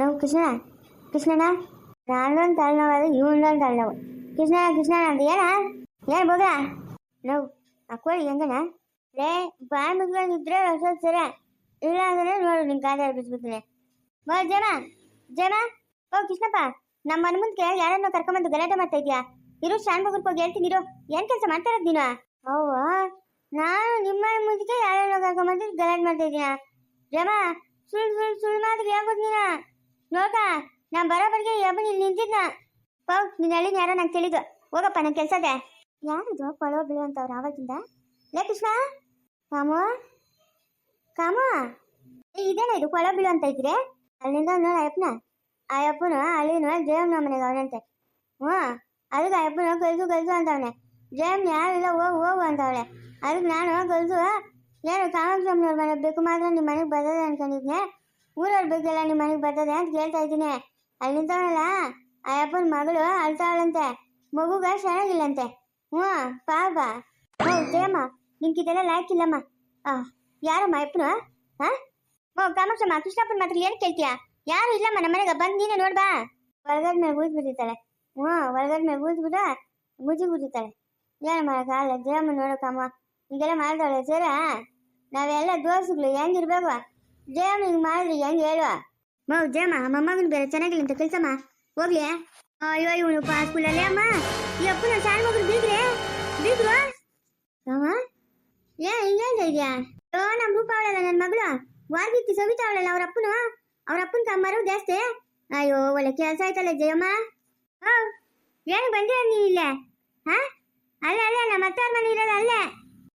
ನಾವು ಕೃಷ್ಣ, ಕೃಷ್ಣಣ್ಣ ನಾನೊಂದು ತಲೆನೋವು ಇವನೊಂದು ತಲೆನೋವು ಕೃಷ್ಣ ಕೃಷ್ಣ ಅಂತ ಏನ? ಏನು ಬೋಗ ನಾವು ಆ ಕೋಳಿ ಹೆಂಗನ ಲೇ ಬಾಯಿ ಸರ. ಇಲ್ಲ ಅಂದ್ರೆ ನೋಡು ನಿನ್ ಕಾದ ಬಿಸ್ಬಿಡ್ತೀನಿ. ಬಾ ಜಮ ಜಮ ಓ, ಕೃಷ್ಣಪ್ಪ ನಮ್ಮ ಮನೆ ಮುಂದೆ ಯಾರನ್ನೋ ಕರ್ಕೊಂಬಂದು ಗಲಾಟೆ ಮಾಡ್ತಾ ಇದೀಯಾ? ಇರು ಶಾನ್ ಮಗನ್ ಹೋಗಿ ಹೇಳ್ತೀನಿ, ಇರು. ಏನ್ ಕೆಲಸ ಮಾಡ್ತಾ ಇರೋದು ನೀನು? ಅವ್ವ, ನಾನು ನಿಮ್ಮ ಮನೆ ಮುಂದಕ್ಕೆ ಯಾರನ್ನೋ ಕರ್ಕೊಂಬಂದು ಗಲಾಟೆ ಮಾಡ್ತಾ ಇದೀನ ಜಮ ಸುಳ್ಳು ಸುಳ್ಳು ಸುಳ್ಳು ಮಾತ್ರ ಯಾಕೋದ್ ನೀನ ನೋಡ್ಕ ನಾ ಬರೋಬರಿಗೆ ಯಬ್ಬ ಇಲ್ಲಿ ನಿಂತಿದ್ನ. ಪೌ, ನಿನ್ನ ಹಳ್ಳಿನ ಯಾರೋ ನಂಗೆ ತಿಳಿದು. ಹೋಗಪ್ಪ ನನ್ನ ಕೆಲಸ ಇದೆ ಯಾರಿದು ಕೊಳವ ಬೀಳುವಂತವ್ರು ಆವಾಗಿಂದ? ಲೇ ಕೃಷ್ಣ! ಕಾಮು? ಕಾಮ? ಇದೇನ ಇದು ಕೊಳ ಬೀಳು ಅಂತ ಇದ್ರೆ? ಅಲ್ಲಿಂದ ನೋಡಿ ಅಯ್ಯಪ್ಪನ. ಅಯ್ಯಪ್ಪನು ಅಲ್ಲಿನ ಜಯಮ್ನ ಮನೆಗೆ ಅವನಂತೆ. ಹ್ಞೂ ಅದಕ್ಕೆ ಅಯ್ಯಪ್ಪನ ಗಲ್ಸು ಗಲ್ಸು ಅಂತವನೆ. ಜಯಮ್ ಯಾರಿಲ್ಲ ಹೋಗು ಹೋಗು ಅಂತವಳೆ. ಅದಕ್ಕೆ ನಾನು ಗಲ್ಸು ಏನು ಕಾಮಾಕ್ಷಮ್ಮನವ್ರ ಮನೆ ಬೇಕು ಮಾತ್ರ ನಿಮ್ಮ ಮನೆಗೆ ಬರ್ತದೆ ಅನ್ಕೊಂಡಿದ್ನೆ. ಊರವ್ರು ಎಲ್ಲ ನಿಮ್ಮ ಮನೆಗೆ ಬರ್ತದೆ ಅಂತ ಕೇಳ್ತಾ ಇದ್ದೀನಿ. ಅಲ್ಲಿ ನಿಂತವನಲ್ಲ ಅಯ್ಯಪ್ಪನ ಮಗಳು ಅಳ್ತಾವಳಂತೆ. ಮಗುಗ ಚೆನ್ನಾಗಿಲ್ಲಂತೆ ಹ್ಞೂ ಪಾಪ ಹ್ಞೂ ಜಯಮ್ಮ ನಿಂಗೆ ಇದೆಲ್ಲ ಲಾಯ್ಕಿಲ್ಲಮ್ಮ ಆ, ಯಾರಮ್ಮ, ಅಪ್ಪನು? ಹಾಂ ಓ, ಕಾಮಾಕ್ಷಮ್ಮ, ಕೃಷ್ಣಪ್ಪನ ಮಾತ್ರ ಏನು ಕೇಳ್ತೀಯಾ? ಯಾರು ಇಲ್ಲಮ್ಮ ನಮ್ಮ ಮನೆಗೆ, ಬಂದು ನೀನೇ ನೋಡ್ಬಾ ಹೊರಗಡೆ ಮೇಲೆ ಬೂದ್ ಬಿಟ್ಟಿರ್ತಾಳೆ ಹ್ಞೂ, ಹೊರಗಡೆ ಮೇಲೆ ಬೂದ್ಬಿಟ್ಟು ಮುಜಿ ಬಿಟ್ಟಿರ್ತಾಳೆ ಏನು ಮಾಡೋಕ್ಕಾಗಲ್ಲ ಜಯಮ್ಮ ನೋಡೋಕಮ್ಮ ಹಿಂಗೆಲ್ಲ ಮಾಡ್ತಾಳೆ ಸರ ನಾವೆಲ್ಲ ದೋಸ್ತಗಳು, ಹೆಂಗಿರ್ಬೇಕು? ಜಯಮ್ಮ ಹಿಂಗೆ ಮಾಡಿದ್ರಿ ಹೆಂಗೆ ಹೇಳುವ ಮೌ ಜಯಮ್ಮ ಮೊಮ್ಮಗನ ಬೇರೆ ಚೆನ್ನಾಗಿಲ್ಲ ಅಂತ ಕೆಲ್ಸಮ್ಮ ಹೋಗ್ಲಿ ಅಯ್ಯೋ ಇವನು ಪಾ ಸ್ಕೂಲಲ್ಲಿ ಅಮ್ಮ ಈ ಅಪ್ಪನ ಶಾಲೆ ಮಗರು ಬೀಗ್ರೆ ಬೀಗ್ರು ಅಮ್ಮ ಏ ಹಿಂಗೇಳ್ತಾ ಇದೆಯಾ ಓ ನಮ್ಮ ರೂಪ ಅವಳಲ್ಲ ನನ್ನ ಮಗಳು ವಾರ್ಗಿತ್ತಿ ಸವಿತಾ ಅವಳಲ್ಲ ಅವ್ರ ಅಪ್ಪನು ಅವ್ರ ಅಪ್ಪನ ಕಮ್ಮರು ಜಾಸ್ತಿ ಅಯ್ಯೋ ಒಳ್ಳೆ ಕೆಲಸ ಆಯ್ತಲ್ಲ ಜಯಮ್ಮ ಓ ಏನು ಬಂದಿರ ನೀನು ಇಲ್ಲೇ ಹಾ ಅಲ್ಲ ಅಲ್ಲ ನಮ್ಮ ಅತ್ತವ್ರ ಮನೆ ಇರೋದು ಅಲ್ಲೇ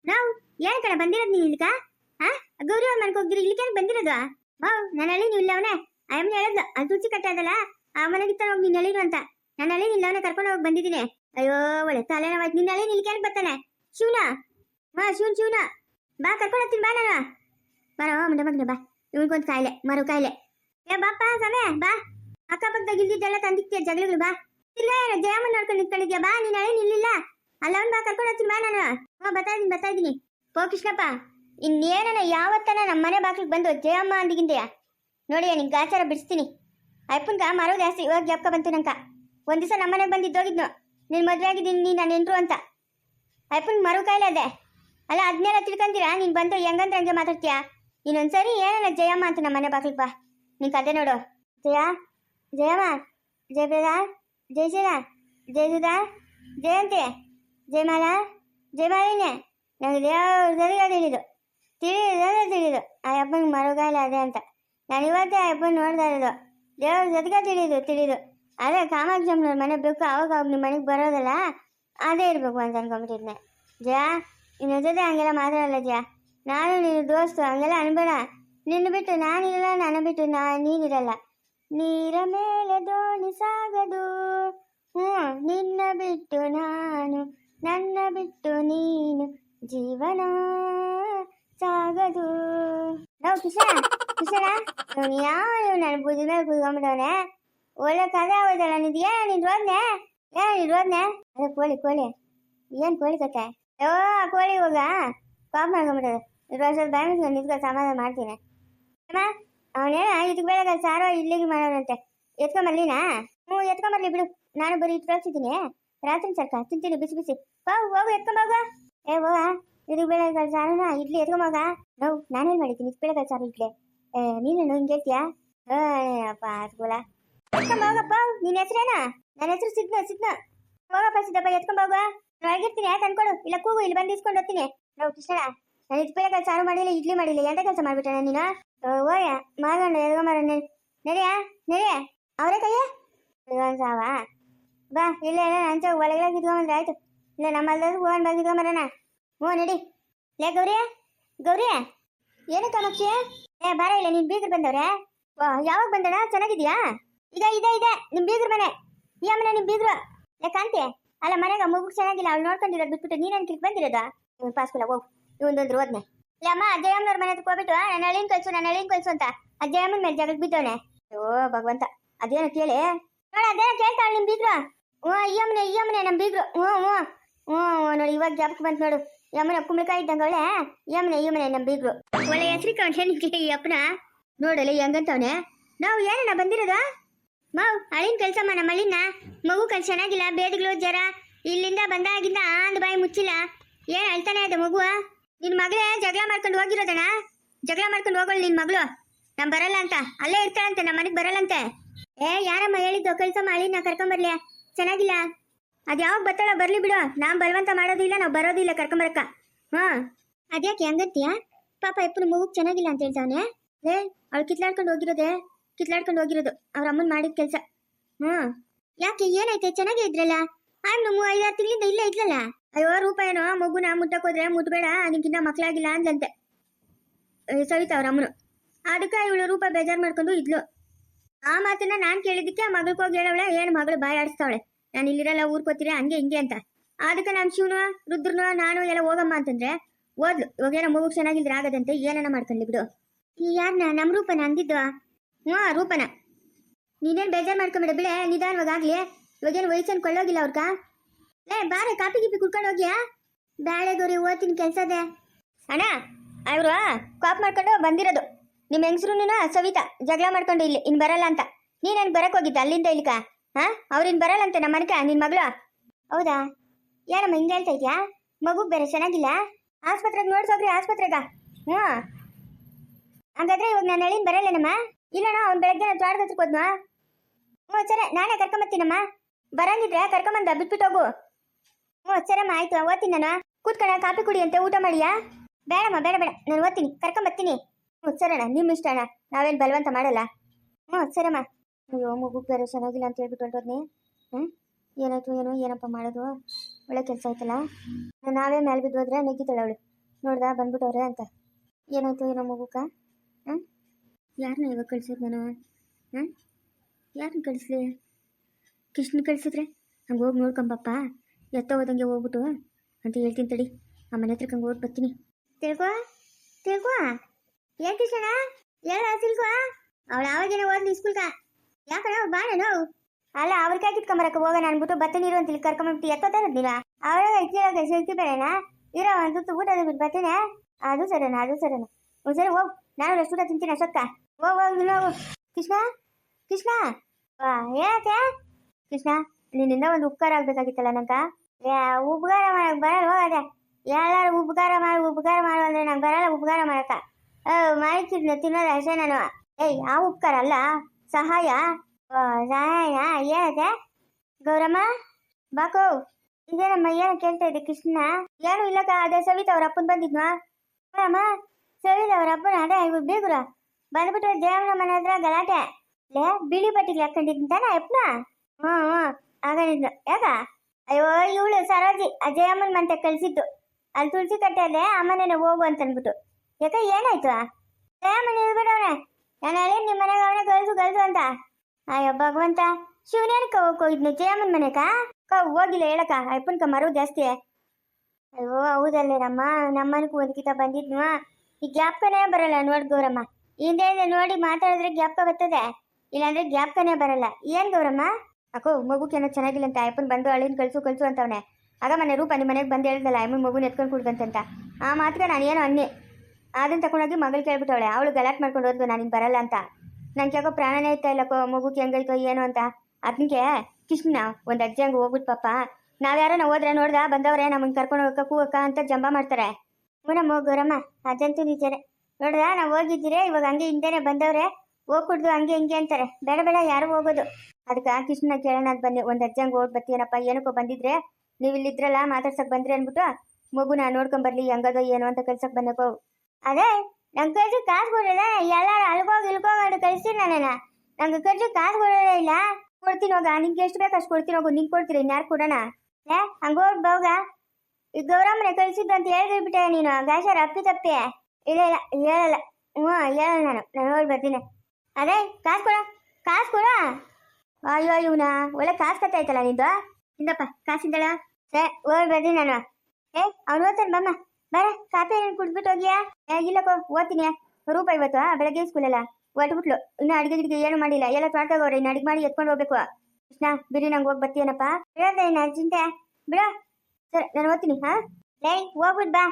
ನಾವು ಏನು ಕಡೆ ಬಂದಿರೋದು ನೀನು ಇಲ್ಕ ಹಾ? ಗೌರಿ ಅವ್ರ ಮನೆಗೆ ಹೋಗಿರಿ ಇಲ್ಲಿಗೆ ಬಂದಿರೋದು? ಓ ನನ್ನ ಹಳ್ಳಿ ನೀವು ಇಲ್ಲವನೇ? ಅಯ್ಯಮ್ಮ ಹೇಳಿದ್ಲು ಅದು ತುಚ್ಚಿ ಕಟ್ಟದಲ್ಲ ಆ ಮನೆಗೆ ಇತ್ತ ಹೋಗಿ ನಿನ್ನ ಹಳ್ಳಿರು ಅಂತ. ನನ್ನ ಹಳ್ಳಿ ಇಲ್ಲವನೆ? ಕರ್ಕೊಂಡು ಹೋಗಿ ಬಂದಿದ್ದೀನಿ. ಅಯ್ಯೋ, ಒಳ್ಳೆ ತಲೆನೋವಾಯ್ತು ನಿನ್ನ ಹಳ್ಳಿ ನಿಲ್ಕೆ ಬರ್ತಾನೆ? ಶಿವನ? ಹಾ, ಶಿವನ್, ಶಿವನ. ಬಾ, ಕರ್ಕೊಂಡು ಹೋಗ್ತೀನಿ. ಬಾ ನಾನು. ಬರೋ ಮುಂದೆ ಮಗನ ಬಾ. ಇವನ್ಗೊಂದು ಕಾಯಿಲೆ, ಮರು ಕಾಯಿಲೆ. ಏ, ಬಾಪ್ಪ, ಸಮಯ, ಬಾ. ಅಕ್ಕಪಕ್ಕದಾಗ ಇಲ್ದಿದ್ದೆಲ್ಲ ತಂದಿಕ್ತೀಯ, ಜಗಳಗಳು, ಬಾ. ಇಲ್ಲ ಜಯಮ್ಮನ ನೋಡ್ಕೊಂಡು ನಿಂತ್ಕೊಂಡಿದ್ಯಾ? ಬಾ, ನೀನ್ ಹಳೆ ನಿಲ್ಲಿಲ್ಲ ಅಲ್ಲವನ್, ಬಾ, ಕರ್ಕೊಂಡು ಹೋಗ್ತೀನಿ. ಬಾ ನಾನು. ಹಾ ಬರ್ತಾ ಇದೀನಿ ಬರ್ತಾ ಇದೀನಿ. ಪೋ, ಕೃಷ್ಣಪ್ಪ. ಇನ್ನೇನನ ಯಾವತ್ತನ ನಮ್ಮ ಮನೆ ಬಾಗಿಲಿಗೆ ಬಂದು ಜಯಮ್ಮ ಅಂದಿಗಿಂದೆಯಾ? ನೋಡಿ ನಿಂಗೆ ಗಾಚಾರ ಬಿಡಿಸ್ತೀನಿ. ಅಯ್ಯಪ್ಪನ್ಗ ಮರೋ ಜಾಸ್ತಿ, ಇವಾಗ ಜ್ಞಾಪಕ ಬಂತು ನಂಕ ಒಂದು ದಿವಸ ನಮ್ಮ ಮನೆಗೆ ಬಂದಿದ್ದೋಗಿದ್ನು ನಿನ್ ಮದುವೆ ಆಗಿದ್ದೀನಿ, ನಾನು ಎಂಟ್ರು ಅಂತ. ಅಯ್ಯಪ್ಪನ ಮರು ಕಾಯಿಲೆ ಅದೇ. ಅಲ್ಲ ಅದನ್ನೆಲ್ಲ ತಿಳ್ಕೊಂತೀರಾ ನೀನು ಬಂದು ಹೆಂಗಂದ್ರೆ ಹಂಗೆ ಮಾತಾಡ್ತೀಯಾ? ಇನ್ನೊಂದ್ಸರಿ ಏನಲ್ಲ ಜಯಮ್ಮ ಅಂತ ನಮ್ಮ ಮನೆ ಬಾಗಿಲಿಗೆ ಬಾ. ನಿನ್ ಕತೆ ನೋಡು. ಜಯ ಜಯಮ್ಮ ಜಯ ಅಂತೆ ಜಯಸುಧಾ ಜಯಂತಿ. ಜಯಮಾಲ ಜಯಮಾಲಿನೇ ನನಗೆ ದೇವ್ರ ಸರಿಯಾಗಿ ತಿಳಿಯೋದೇ ತಿಳಿದು ಆ ಮರುಗಾಯಿಲೆ ಅದೇ ಅಂತ. ನಾನು ಇವತ್ತೇ ಆ ಅಪ್ಪನ ನೋಡ್ತಾ ಇರೋದು. ದೇವ್ರ ಜೊತೆಗೆ ತಿಳಿದು ತಿಳಿದು ಅದೇ ಕಾಮಾಕ್ಷಮ್ಮನವ್ರ ಮನೆ ಬೇಕು ಅವಾಗ ಅವಾಗ ಮನೆಗೆ ಬರೋದಲ್ಲ, ಅದೇ ಇರಬೇಕು ಅಂತ ಅನ್ಕೊಂಬಿಟ್ಟಿದ್ನೆ ಜಯ ಜೊತೆ ಹಂಗೆಲ್ಲ ಮಾತಾಡಲ್ಲ ಜಯ? ನಾನು ನೀನು ದೋಸ್ತು, ಹಂಗೆಲ್ಲ ಅನ್ಬೇಡ. ನಿನ್ನ ಬಿಟ್ಟು ನಾನಿರಲ್ಲ ನಾನು ಬಿಟ್ಟು ನಾ ನೀನಿರಲ್ಲ ನೀರ ಮೇಲೆ ದೋಣಿ ಸಾಗದು. ಹ್ಞೂ, ನಿನ್ನ ಬಿಟ್ಟು ನಾನು, ನನ್ನ ಬಿಟ್ಟು ನೀನು ಜೀವನ. ಸಾಗದು ನಾವು ಕಿಶನ ಕಿಶನ ಅವ್ನು ಯಾವ ನನ್ನ ಬುದ್ಧಿ ಮೇಲೆ ಕುತ್ಕೊಂಡ್ಬಿಟ್ಟವನೆ ಒಳ್ಳೆ ಕಥೆ ಆಗೋದಲ್ಲ ನಿಂದು ಏನ ನೀನು ರೋದ್ನೆ ಏನ ನೀನು ರೋದ್ನೆ ಅದೇ ಕೋಳಿ ಕೋಳಿ ಏನು ಕೋಳಿ ಕತೆ ಓ ಆ ಕೋಳಿ ಇವಾಗ ಪಾಪ ಮಾಡ್ಕೊಂಬಿಟ್ಟದೆ ರೋಸದ ಬಾಯಿ ಮುಚ್ಕೊಂಡು ನಿಂತ್ಕೊಂಡು ಸಮಾಧಾನ ಮಾಡ್ತೀನಿ ಅಮ್ಮ ಅವನೇನ ಇದಕ್ಕೆ ಬೇಡ ಸಾರೋ ಇಲ್ಲಿಗೆ ಮಾಡೋರಂತೆ ಎತ್ಕೊಂಬರ್ಲಿನಾ ಹ್ಞೂ ಎತ್ಕೊಂಬರ್ಲಿ ಬಿಡು ನಾನು ಬರೀ ಇಟ್ಟು ಕಳ್ಸಿದ್ದೀನಿ ರಾತ್ರಿ ಸರ್ಕ ತಿಂತೀನಿ ಬಿಸಿ ಬಿಸಿ ಹೋಗು ಹೋಗು ಎತ್ಕೊಂಬೋಗ ಏ ಹೋಗ ಇದಕ್ಕೆ ಬೇಡ ಸಾರನ ಇಡ್ಲಿ ಎತ್ಕೊ ಮಗ ನೋ ನಾನೇನು ಮಾಡಿದ್ದೀನಿ? ಇದು ಬೇಡ ಸಾರು ಇಡ್ಲಿ. ಏ ನೀನು ಹಿಂಗೆ ಹೇಳ್ತೀಯಾ? ಅಪ್ಪ ಸ್ಕೂಲ ಎತ್ಕೊಂಬೋಗಪ್ಪ ನಿನ್ನ ಹೆಸರೇನ? ನನ್ನ ಹೆಸರು ಸಿದ್ನ ಸಿದ್ನ. ಹೋಗಪ್ಪ ಸಿದ್ದಪ್ಪ ಎತ್ಕೊಂಬೋಗ ಒಳಗಿರ್ತೀನಿ ಯಾಕೆ ಅನ್ಕೊಡು ಇಲ್ಲ, ಕೂಗು, ಇಲ್ಲಿ ಬಂದು ಇಸ್ಕೊಂಡು ಹೋಗ್ತೀನಿ. ನಾವು ಕೃಷ್ಣ ನಾನು ಇದು ಬೇಗ ಸಾರು ಮಾಡಿಲ್ಲ, ಇಡ್ಲಿ ಮಾಡಿಲ್ಲ. ಎಂತ ಕೆಲಸ ಮಾಡ್ಬಿಟ್ಟೆ ನೀನು? ಓಯ ಮಾಗಂಡ ಎತ್ಕೊಂಬಾರ ನಡೆಯ? ನಡೆಯ? ಅವರೇ ಕೈಯ? ಸಾವಾ ಬಾ, ಇಲ್ಲ ಇಲ್ಲ ನಂಚ ಒಳಗಡೆ ಇದ್ಕೊಂಬಂದ್ರೆ ಆಯ್ತು. ಇಲ್ಲ ನಮ್ಮಲ್ದ ಹೋಗೋಣ ಬಂದು ಕಿತ್ಕೊಂಬರೋಣ ಹ್ಞೂ, ನಡಿ. ಲೇ, ಗೌರಿ. ಗೌರಿಯ ಏನು ಕಾಮಾಕ್ಷಿ ಏ, ಬಾರ ಇಲ್ಲ, ನಿನ್ ಬೀಗರು ಬಂದವ್ರೆ. ಓ ಯಾವಾಗ ಬಂದಣ ಚೆನ್ನಾಗಿದ್ಯಾ? ಈಗ, ಇದೆ ಇದೆ. ನಿಮ್ ಬೀಗ್ರ ಮನೆ. ಈ ಅಮ್ಮನ ನಿಮ್ ಬೀಗ್ರು. ಲೇ, ಕಾಂತಿ. ಅಲ್ಲ, ಮನೆಗೆ ಮಗು ಚೆನ್ನಾಗಿಲ್ಲ, ಅವ್ಳು ನೋಡ್ಕೊಂಡಿರೋದು ಬಿಟ್ಬಿಟ್ಟು ನೀನು ಅನ್ಕಿಕ್ ಬಂದಿರೋದಾ? ಇವ್ನು ಪಾಸ್ಕುಲ ಹೋಗು. ಇವೊಂದೊಂದು ಓದ್ನೆ ಇಲ್ಲ ಅಮ್ಮ ಅಜಯಮ್ಮನವ್ರ ಮನೆ ಹತ್ರ ಹೋಗ್ಬಿಟ್ಟು ನನ್ನ ಹಳ್ಳಿನ ಕಳ್ಸು ನನ್ನ ಹಳ್ಳಿನ ಕಳ್ಸು ಅಂತ ಅಜಯಮ್ಮನ ಮೇಲೆ ಜಗಕ್ಕೆ ಬಿದ್ದವನೆ. ಓ ಭಗವಂತ. ಅದೇನೋ ಕೇಳಿ. ನೋಡ ಅದೇ ಕೇಳ್ತಾಳೆ ನಿಮ್ ಬೀಗ್ರು. ಹ್ಞೂ, ಈ ಅಮ್ಮನೆ ಈ ಅಮ್ಮನೆ ನಮ್ಮ ಬೀಗ್ರು. ಹ್ಞೂ. ಹ್ಞೂ ಹ್ಞೂ, ನೋಡಿ, ಇವಾಗ ಜ್ಞಾಪಕ ಬಂತು ನೋಡು. ಅಮ್ಮನೆ ಕುಂಬಳಕಾಯಿ ಇದ್ದಂಗವಳೆ, ಯಮನೆ ಅಮ್ಮನೆ ನಮ್ಮ ಬೀಗ್ರು. ಒಳ್ಳೆ ಹೆಸರು ಅವನೇ ನಿಂಗೆ ಈ ಅಪ್ಪನ. ನೋಡಲ್ಲ ಹೆಂಗಂತವನೆ ನಾವು ಏನಣ್ಣ ಬಂದಿರೋದು? ಮಾವ್, ಅಳಿನ ಕೆಲ್ಸಮ್ಮ ನಮ್ಮ ಅಳಿನ ಮಗು ಕಲ್ ಚೆನ್ನಾಗಿಲ್ಲ, ಬೇಡಗಳು ಜರ ಇಲ್ಲಿಂದ ಬಂದಾಗಿಂದ ಆಂದ್ ಬಾಯಿ ಮುಚ್ಚಿಲ್ಲ. ಏನ್ ಅಳ್ತಾನೆ ಅದ ಮಗು? ನಿನ್ ಮಗಳೇ ಜಗಳ ಮಾಡ್ಕೊಂಡು ಹೋಗಿರೋದಣ್ಣ? ಜಗಳ ಮಾಡ್ಕೊಂಡು ಹೋಗೋಳು ನಿನ್ ಮಗಳು. ನಮ್ ಬರಲ್ಲ ಅಂತ. ಅಲ್ಲೇ ಇರ್ತಾಳಂತೆ ನಮ್ಮ ಮನೆಗೆ ಬರಲ್ಲಂತೆ. ಏ, ಯಾರಮ್ಮ ಹೇಳಿದ್ದು? ಕಳ್ಸಮ್ಮ ಅಳಿನ ಕರ್ಕೊಂಬರ್ಲಿ ಚೆನ್ನಾಗಿಲ್ಲ? ಅದ್ ಯಾವಾಗ ಬರ್ತಾಳ ಬರಲಿ ಬಿಡು. ನಾನು ಬಲವಂತ ಮಾಡೋದಿಲ್ಲ ನಾವು ಬರೋದಿಲ್ಲ ಕರ್ಕೊಂಬರಕ್ಕ ಹಾ ಅದ್ಯಾಕೆ ಹಂಗಂತೀಯ? ಪಾಪ ಎಪ್ಪನ ಮಗು ಚೆನ್ನಾಗಿಲ್ಲ ಅಂತ ಹೇಳ್ತಾವನೆ. ಲೇ ಅವಳು ಕಿತ್ಲಾಡ್ಕೊಂಡು ಹೋಗಿರೋದೆ? ಕಿತ್ಲಾಡ್ಕೊಂಡು ಹೋಗಿರೋದು. ಅವ್ರ ಅಮ್ಮನ ಮಾಡಿದ ಕೆಲಸ. ಹ್ಮ್. ಯಾಕೆ ಏನಾಯ್ತೆ? ಚೆನ್ನಾಗೇ ಇದ್ರಲ್ಲ? ಆಯ್ತು ನಮ್ಮ ಐದಾರು ತಿಂಗಳಿಂದ ಇಲ್ಲೇ ಇದ್ಲಲ್ಲ? ಅಯ್ಯೋ ರೂಪಾಯಿನೋ ಮಗುನ ಮುಟ್ಟಕ್ಕೋದ್ರೆ ಮುಟ್ಬೇಡ ನಿನ್ಕಿನ್ನ ಮಕ್ಕಳಾಗಿಲ್ಲ ಅಂದ್ಲಂತೆ. ಸವಿತಾ ಅವ್ರ ಅಮ್ಮನು. ಅದಕ್ಕೆ ಇವಳು ರೂಪ ಬೇಜಾರು ಮಾಡ್ಕೊಂಡು ಇದ್ಲು. ಆ ಮಾತನ್ನ ನಾನು ಕೇಳಿದ್ದಕ್ಕೆ ಮಗಳ್ಗೋಗಿ ಹೇಳವಳೆ ಏನು ಮಗಳು ಬಾಯ್ ಆಡಿಸ್ತಾವಳೆ ನಾನು ಇಲ್ಲಿರಲ್ಲ ಊರ್ಕೋತೀರಿ ಹಂಗೆ ಹಿಂಗೆ ಅಂತ. ಅದಕ್ಕೆ ನಾನು ಶಿವನು, ರುದ್ರನು, ನಾನು ಎಲ್ಲ ಹೋಗಮ್ಮ ಅಂತಂದ್ರೆ ಓದ್ಲು ಇವಾಗ ಏನೋ ಮಗು ಚೆನ್ನಾಗಿಲ್ದ್ರೆ ಆಗದಂತೆ ಏನನ್ನ ಮಾಡ್ಕೊಂಡ್ಲಿ ಬಿಡು. ಈ ಯಾರನ್ನ ನಮ್ಮ ರೂಪನ? ಅಂದಿದ್ದು ಹ್ಞೂ, ರೂಪನ. ನೀನೇನು ಬೇಜಾರು ಮಾಡ್ಕೊಂಬಿಡ ಬಿಡೆ ಆಗ್ಲಿ. ಇವಾಗೇನು ವಯಸ್ಸನ್ನು ಕೊಳ್ಳೋಗಿಲ್ಲ ಅವ್ರಕ? ಏ ಬಾರೆ, ಕಾಪಿ ಗಿಪಿ ಕುಡ್ಕೊಂಡು ಹೋಗ್ಯಾ? ಬ್ಯಾಳೆ ಗೌರಿ ಓದ್ತೀನಿ ಕೆಲಸ ಅದೇ ಅಣ್ಣ ಅವರು ಕಾಪ್ ಮಾಡ್ಕೊಂಡು ಬಂದಿರೋದು. ನಿಮ್ಮ ಹೆಂಗಸ್ರು ಸವಿತಾ, ಜಗಳ ಮಾಡ್ಕೊಂಡು ಇಲ್ಲಿ ಇನ್ನು ಬರಲ್ಲ ಅಂತ. ನೀನೇನು ಬರಕ್ ಹೋಗಿದ್ದ ಅಲ್ಲಿಂದ ಇಲ್ಲಿಕ? ಹಾ? ಅವ್ರಿನ್ ಬರಲ್ಲ ಅಂತ ನಮ್ಮ ನಿನ್ ಮಗಳು? ಹೌದಾ? ಯಾರಮ್ಮ ಹಿಂಗೆ ಹೇಳ್ತಾ ಇದ್ಯಾ? ಮಗು ಬೇರೆ ಚೆನ್ನಾಗಿಲ್ಲ? ಆಸ್ಪತ್ರೆಗೆ ನೋಡ್ಸೋಗ್ರಿ ಆಸ್ಪತ್ರೆಗ. ಹ್ಞೂ. ಹಾಗಾದ್ರೆ ಇವಾಗ ನಾನು ಹೇಳಿನ ಬರಲ್ಲೇನಮ್ಮ? ಇಲ್ಲಣ್ಣ, ಅವ್ನು ಬೆಳಗ್ಗೆ ನಾನು ತ್ವಾಡದ ಹತ್ರಕ್ಕೆ ಹೋದ್ನಾ? ಹ್ಞೂ, ಸರಿ, ನಾನೇ ಕರ್ಕೊಂಬತ್ತೀನಮ್ಮ. ಬರಂಗಿದ್ರೆ ಕರ್ಕೊಂಬಂದ ಬಿಟ್ಬಿಟ್ಟು ಹೋಗು. ಹ್ಞೂ ಸರಮ್ಮ ಆಯ್ತು, ಓದ್ತೀನಿ ನಾನು. ಕೂತ್ಕೊಳ ಕಾಫಿ ಕುಡಿ ಅಂತ ಊಟ ಮಾಡಿಯಾ? ಬೇಡಮ್ಮ, ಬೇಡ ಬೇಡ, ನಾನು ಓದ್ತೀನಿ ಕರ್ಕೊಂಬರ್ತೀನಿ ಹ್ಞೂ ಸರಣ್ಣ ನಿಮ್ಮ ಇಷ್ಟ ಅಣ್ಣ ನಾವೇನು ಬಲವಂತ ಮಾಡಲ್ಲ. ಹ್ಞೂ ಸರಮ್ಮ ಅಯ್ಯೋ, ಮಗು ಬೇರೆ ಚೆನ್ನಾಗಿಲ್ಲ ಅಂತ ಹೇಳ್ಬಿಟ್ಟು ಹೊಂಟೋದ್ನಿ. ಹ್ಞೂ ಏನಾಯ್ತು, ಏನೋ, ಏನಪ್ಪ ಮಾಡೋದು? ಒಳ್ಳೆ ಕೆಲಸ ಆಯ್ತಲ್ಲ? ನಾವೇ ಮೇಲೆ ಬಿದ್ದು ಹೋದ್ರೆ ನೆಗ್ಗಿತಾಳೆ ಅವಳು. ನೋಡ್ದಾ, ಬಂದ್ಬಿಟ್ಟವ್ರೆ ಅಂತ. ಏನಾಯ್ತು, ಏನೋ ಮಗುಕ ಹಾಂ ಯಾರನ್ನ ಇವಾಗ ಕಳ್ಸೋದು ನಾನು? ಹಾಂ ಯಾರನ್ನ ಕಳಿಸ್ಲಿ? ಕೃಷ್ಣ ಕಳಿಸಿದ್ರೆ? ಹಂಗೆ ಹೋಗಿ ನೋಡ್ಕೊಂಬಪ್ಪ. ಎತ್ತ ಹೋದಂಗೆ ಹೋಗ್ಬಿಟ್ಟು ಅಂತ ಹೇಳ್ತೀನಿ ತಡಿ. ಆ ಮನೆ ಹತ್ರಕ್ಕೆ ಹಂಗೆ ಹೋಗಿ ಬರ್ತೀನಿ. ತಿಳ್ಕೋ? ತಿಳ್ಕೋ? ಏನು ಕೃಷ್ಣ ಹೇಳ, ತಿಳ್ಕೋ? ಅವಳು ಆವಾಗೇನೆ ಓದ್ಲಿ ಸ್ಕೂಲ್ಗ ಯಾಕಣ ಬಾ ನಾವು ಅಲ್ಲ, ಅವ್ರ ಕೈ ಕಿತ್ಕೊಂಬರಕ್ಕೆ ಹೋಗೋಣ ಅನ್ಬಿಟ್ಟು ಬತ್ತ ನೀರು ಅಂತ ಇಲ್ಲಿ ಕರ್ಕೊಂಬಿಟ್ಟು ಎತ್ತೋತಾರದ್ ನೀರ ಅವರಾಗ ಇಟ್ಟಿರಾಗ ಶಕ್ತಿ ಬೇರೆನ ಇರೋ ಒಂದು ತುತ್ತು ಊಟ ಬಿಟ್ಟು ಬರ್ತೀನಿ? ಅದು ಸರಿನ ಅದು ಸರಿನ. ಒಂದ್ಸರಿ ಹೋಗ್, ನಾನು ಎಷ್ಟು ಊಟ ತಿಂತೀನಿ ಅಷ್ಟೊಕ್ಕ ಹೋಗ್ ಹೋಗ್, ನೀನು ಹೋಗು. ಕೃಷ್ಣ? ಕೃಷ್ಣ? ಏಕೆ ಕೃಷ್ಣ, ನಿನ್ನಿಂದ ಒಂದು ಉಪಕಾರ ಆಗ್ಬೇಕಾಗಿತ್ತಲ್ಲ ನಂಗ? ಉಪಕಾರ ಮಾಡಕ್ ಬರಲ್ಲ ಹೋಗದೆ ಎಲ್ಲಾರು ಉಪಕಾರ ಮಾಡಿ, ಉಪಕಾರ ಮಾಡು ಅಂದ್ರೆ ನಂಗೆ ಬರಲ್ಲ ಉಪಕಾರ ಮಾಡಕ್ಕ. ಮಾಡಿಸಿದ್ನ ತಿನ್ನೋದು ಅಷ್ಟೇ ನಾನು. ಏಯ್, ಆ ಉಪಕಾರ ಅಲ್ಲ. ಸಹಾಯ? ಸಹಾಯ? ಏನದೆ ಗೌರಮ್ಮ, ಬಾಕೋ. ಇದೇನಮ್ಮ ಏನು ಕೇಳ್ತಾ ಇದೆ ಕೃಷ್ಣ. ಏನು ಇಲ್ಲಕ್ಕ ಅದೇ ಸವಿತಾ ಅವ್ರ ಅಪ್ಪನ ಬಂದಿದ್ವಾ ಅಮ್ಮ ಸವಿತಾ ಅವ್ರ ಅಪ್ಪನ? ಅದೇ, ಇವ್ರು ಬೀಗ್ರು. ಬಂದ್ಬಿಟ್ಟು ದೇವನ ಮನೆ ಹತ್ರ ಗಲಾಟೆ. ಲೇ, ಬಿಳಿ ಬಟ್ಟಿಗೆ ಹಾಕೊಂಡಿದ್ದಾನೆ ಅಪ್ಪನ? ಹ್ಞೂ ಹ್ಞೂ ಹಾಗಾಗಿದ್ನು ಯಾಕ? ಅಯ್ಯೋ, ಇವಳು ಸರೋಜಿ ಅಜಯ ಅಮ್ಮನ ಮಂತೆ ಕಳಿಸಿದ್ದು. ಅಲ್ಲಿ ತುಳಸಿ ಕಟ್ಟೆ ಅಲ್ಲೇ ಅಮ್ಮನೇನೆ ಹೋಗು ಅಂತ ಅಂದ್ಬಿಟ್ಟು ಯಾಕ, ಏನಾಯ್ತು? ಜಯಮ್ಮನ ಇಳ್ಬಿಡವನೆ ನಾನು ನಿಮ್ಮ ಮನೆಗೆ ಅವನ ಕಳ್ಸು, ಕಳಿಸು ಅಂತ. ಅಯ್ಯೋ ಭಗವಂತ ಶಿವನೇನಕ ಹೋಗಿದ್ನು ಜಯಮ್ಮನ ಮನೆಕ ಕ ಹೋಗಿಲ್ಲ ಹೇಳಕ್ಕ, ಅಪ್ಪನ್ಕ ಮರು ಜಾಸ್ತಿ. ಅಯ್ಯೋ ಹೌದಲ್ಲೇನಮ್ಮ ನಮ್ಮನಕ್ಕೂ ಒಂದ್ಕಿತ ಬಂದಿದ್ನು. ಈ ಜ್ಞಾಪಕನೇ ಬರಲ್ಲ ನೋಡಿ ಗೌರಮ್ಮ. ಹಿಂದೆ ಹಿಂದೆ ನೋಡಿ ಮಾತಾಡಿದ್ರೆ ಜ್ಞಾಪಕ ಬರ್ತದೆ. ಇಲ್ಲಾಂದ್ರೆ ಜ್ಞಾಪಕನೇ ಬರಲ್ಲ. ಏನ್ ಗೌರಮ್ಮ? ಅಕ್ಕೋ ಮಗುಕೇನೋ ಚೆನ್ನಾಗಿಲ್ಲ ಅಂತ ಅಪ್ಪನ್ ಬಂದು ಅಳಿನ ಕಳ್ಸು ಕಳ್ಸು ಅಂತವನೆ. ಆಗ ಮನೆ ರೂಪ ನಿಮ್ಮ ಮನೆಗೆ ಬಂದು ಹೇಳ್ದಲ್ಲ ಅಮ್ಮನ ಮಗುನ ಎತ್ಕೊಂಡು ಕುಡ್ಕಂತಂತ ಆ ಮಾತ್ರ ನಾನು ಏನೋ ಅನ್ನಿ. ಅದನ್ನ ತಗೊಂಡೋಗಿ ಮಗಳು ಕೇಳ್ಬಿಟ್ಟವಳೆ. ಅವಳು ಗಲಾಟ್ ಮಾಡ್ಕೊಂಡು ಹೋದ್ಲು, ನಾನು ಬರಲ್ಲ ಅಂತ. ನನ್ ಯಾಕೋ ಪ್ರಾಣನೇ ಇತ್ತ ಇಲ್ಲ ಮಗುಗೆ ಹೆಂಗೈತೋ ಏನು ಅಂತ. ಅದಕ್ಕೆ ಕೃಷ್ಣ ಒಂದು ಅಜ್ಜಿ ಹಂಗೆ ಹೋಗ್ಬಿಟ್ಟು ಪಾಪ. ನಾವ್ಯಾರನ್ನ ಹೋದ್ರೆ ನೋಡ್ದ, ಬಂದವ್ರೆ ನಮ್ಗೆ ಕರ್ಕೊಂಡು ಹೋಗಕ್ಕ ಕೂಕ ಅಂತ ಜಂಬ ಮಾಡ್ತಾರೆ. ಹ್ಞೂನಮ್ಮ ಗೌರಮ್ಮ, ಅದಂತೂ ನಿಜನೇ. ನೋಡ್ದ, ನಾವು ಹೋಗಿದ್ದೀರಿ, ಇವಾಗ ಹಂಗೆ ಹಿಂದೆನೆ ಬಂದವ್ರೆ ಹೋಗ್ಬಿಡ್ದು ಹಂಗೆ ಹಿಂಗೆ ಅಂತಾರೆ. ಬೇಡ ಬೇಡ, ಯಾರು ಹೋಗೋದು. ಅದಕ್ಕೆ ಕೃಷ್ಣನ ಕೇಳೋಣ ಅಂತ ಬನ್ನಿ ಒಂದು ಅಜ್ಜಂಗೆ ಹಂಗೆ ಬರ್ತೀನಪ್ಪ ಏನಕ್ಕೋ ಬಂದಿದ್ರೆ? ನೀವು ಇಲ್ಲಿದ್ರಲ್ಲ ಮಾತಾಡ್ಸಕ್ ಬಂದ್ರಿ ಮಗು ನಾ ನೋಡ್ಕೊಂಬರ್ಲಿ, ಹೆಂಗದೋ ಏನು ಅಂತ ಕೆಲ್ಸಕ್ಕೆ ಬನ್ನಕೋ ಅದೇ, ನಂಗೆ ಕಳ್ಸಿ ಕಾಸು ಕೊಡಲ್ಲ ಎಲ್ಲಾರು ಅಲ್ಗೋಗಿ ಇಲ್ಕೋಗಿ ಕಳಿಸ್ತೀನಿ ನಾನೇನ. ನಂಗೆ ಕಳ್ಸಿ ಕಾಸು ಕೊಡೋದೇ ಇಲ್ಲ. ಕೊಡ್ತೀನಿ ಹೋಗ, ನಿಂಗೆ ಎಷ್ಟು ಬೇಕು ಅಷ್ಟು ಕೊಡ್ತೀನಿ ಹೋಗು, ನಿಂಗೆ ಕೊಡ್ತೀರಿ ಇನ್ಯಾರು ಕೊಡೋಣ? ಏ ಹಂಗೋಗಿ ಬೋಗ. ಈ ಗೌರಮ್ಮನೆ ಕಳಿಸಿದ್ದು ಅಂತ ಹೇಳ್ಬಿಟ್ಟೆ ನೀನು. ಗಾಶಾರ ಅಪ್ಪಿ ತಪ್ಪಿ. ಇಲ್ಲ ಇಲ್ಲ, ಹೇಳಲ್ಲ. ಹ್ಞೂ ಹೇಳಲ್ಲ ನಾನು. ನಾನು ಹೋಗಿ ಬರ್ತೀನಿ. ಅದೇ, ಕಾಸು ಕೊಡ ಕಾಸು ಕೊಡ. ಅಯ್ಯೋ, ಇವನ ಒಳ್ಳೆ ಕಾಸು ಕತ್ತ ಆಯ್ತಲ್ಲ ನಿಂದು? ಇಂದಪ್ಪ ಕಾಸಿಂದಳ? ಸರ್ ಹೋಗಿ ಬರ್ತೀನಿ ನಾನು. ಏ, ಅವ್ನು ಓದ್ತಾನೆ ಬಮ್ಮ ಬರ, ಕಾಫಿ ಏನೇನು ಕುಡ್ದ್ಬಿಟ್ಟು ಹೋಗಿಯಾ? ಓದ್ತೀನಿ. ರೂಪ ಇವತ್ತು ಬೆಳಗ್ಗೆ ಸ್ಕೂಲಲ್ಲ. ಹೊಟ್ಬಿಟ್ಲು ಇನ್ನು ಅಡಿಗೆ ಗಿಡಿಗೆ ಏನು ಮಾಡಿಲ್ಲ. ಎಲ್ಲ ತೋಟದವ್ರೆ ಇನ್ನು ಅಡಿಗೆ ಮಾಡಿ ಎತ್ಕೊಂಡು ಹೋಗ್ಬೇಕು. ಕೃಷ್ಣ ಬಿರಿ ನಂಗೆ ಹೋಗಿ ಬರ್ತೀಯನಪ್ಪ ಹೇಳ್ದೆ ನಾನು ಚಿಂತೆ. ಬಿಡ. ಸರ್, ನಾನು ಓದ್ತೀನಿ, ಹಾ? ಲೇ, ಹೋಗ್ಬಿಟ್ ಬಾ.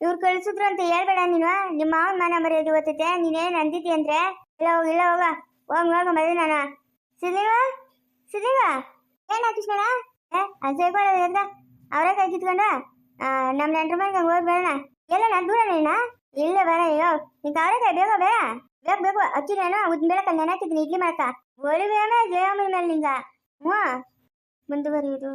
ಇವ್ರು ಕಳ್ಸಿದ್ರು ಅಂತ ಹೇಳ್ಬೇಡ ನೀನು. ನಿಮ್ಮ ಮಾವನ ಮನ ಮರ್ಯಾದೆ ಓದ್ತೈತೆ ನೀನೇನು ಅಂದಿದ್ದಿ ಅಂದ್ರೆ? ಇಲ್ಲ, ಹೋಗ ಇಲ್ಲ, ಹೋಗ. ಹೋಗ್, ಹೋಗ ಬರ್ತೀನಿ ನಾನು. ಸಿದ್ಲಿಂಗ ಸಿದ್ಲಿಂಗ ಏನ ಕೃಷ್ಣಣ್ಣ? ಏ ಅಜ್ಜ ಅವರೇ ಕೈ ಕಿತ್ಕೊಂಡ ನಮ್ಮ ನೆಂಟ್ರ ಮನೆಗೆ ಹಂಗೆ ಹೋಗಿ ಬರೋಣ ಎಲ್ಲ ನಾನು ದೂರ ನೀನ ಇಲ್ಲ ಬೇಡ ಅಯ್ಯೋ. ನೀನು ಅವರೇಕಾಯಿ ಬೇಗ ಬೇಡ. ಬೇಕು ಅಕ್ಕಿ ನಾನು ಉದ್ದಿನ ಬೇಳೆ ಕಲ್ಯಾಣ ಹಾಕಿದ್ದೀನಿ ಇಡ್ಲಿ ಮಾಡಕ ಒಳಿ ಬೇಡ ಜಯ ಮೇಲೆ ನಿಂಗ. ಹ್ಞೂ ಮುಂದುವರಿಯುವುದು